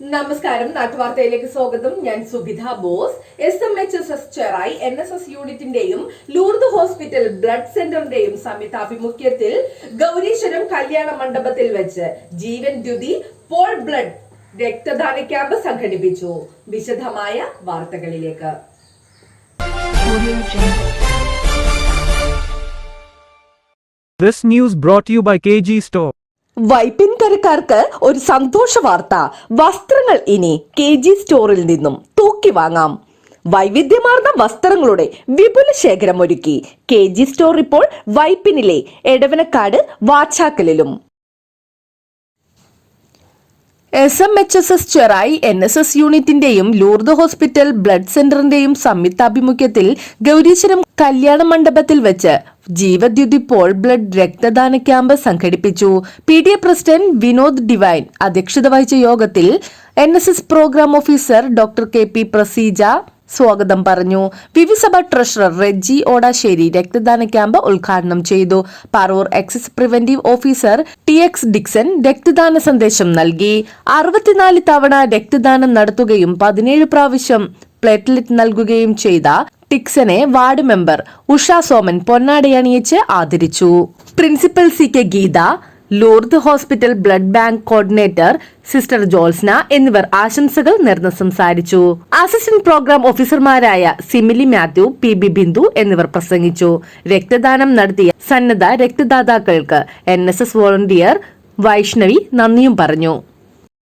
നമസ്കാരം. നാട്ടുവാർത്തയിലേക്ക് സ്വാഗതം. ഞാൻ Subidha Bose. S M H S S Cherai N S S യൂണിറ്റിന്റെയും Lourdes hospital blood സെന്ററിന്റെയും സംയുക്താഭിമുഖ്യത്തിൽ ഗൗരീശ്വരം കല്യാണ മണ്ഡപത്തിൽ വെച്ച് ജീവൻ ദ്യുതി പോൾ ബ്ലഡ് രക്തദാന ക്യാമ്പ് സംഘടിപ്പിച്ചു. വിശദമായ വാർത്തകളിലേക്ക്. This news brought to you by KG Store. വൈപ്പിൻകരക്കാർക്ക് ഒരു സന്തോഷ വാർത്ത. വസ്ത്രങ്ങൾ ഇനി കെ ജി സ്റ്റോറിൽ നിന്നും തൂക്കി വാങ്ങാം. വൈവിധ്യമാർന്ന വസ്ത്രങ്ങളുടെ വിപുല ശേഖരം ഒരുക്കി. കെ ജി സ്റ്റോർ ഇപ്പോൾ വൈപ്പിനിലെ Edavanakkad വാച്ചാക്കലിലും. S M H S S Cherai N S S യൂണിറ്റിന്റെയും Lourdes hospital blood സെന്ററിന്റെയും സംയുക്താഭിമുഖ്യത്തിൽ ഗൗരീശ്വരം കല്യാണ മണ്ഡപത്തിൽ വെച്ച് ജീവദ്യുതി പോൾ ബ്ലഡ് രക്തദാന ക്യാമ്പ് സംഘടിപ്പിച്ചു. P D A president Vinod Divine അധ്യക്ഷത വഹിച്ച യോഗത്തിൽ N programme officer doctor K P Praseeja സ്വാഗതം പറഞ്ഞു. വിവിസഭ ട്രഷറർ റെജി ഓടാശ്ശേരി രക്തദാന ക്യാമ്പ് ഉദ്ഘാടനം ചെയ്തു. Paroor excise preventive officer T X Dixon രക്തദാന സന്ദേശം നൽകി. അറുപത്തിനാല് തവണ രക്തദാനം നടത്തുകയും പതിനേഴ് പ്രാവശ്യം പ്ലേറ്റ്ലെറ്റ് നൽകുകയും ചെയ്ത ടിക്സനെ വാർഡ് മെമ്പർ ഉഷാ സോമൻ പൊന്നാടയണിയിച്ച് ആദരിച്ചു. Principal C K Geetha Lourdes hospital blood bank coordinator sister Jolsna എന്നിവർ ആശംസകൾ നേർന്ന് സംസാരിച്ചു. അസിസ്റ്റന്റ് പ്രോഗ്രാം ഓഫീസർമാരായ സിമിലി മാത്യു പി ബി ബിന്ദു എന്നിവർ പ്രസംഗിച്ചു. രക്തദാനം നടത്തിയ സന്നദ്ധ രക്തദാതാക്കൾക്ക് എൻ വോളണ്ടിയർ വൈഷ്ണവി നന്ദിയും പറഞ്ഞു.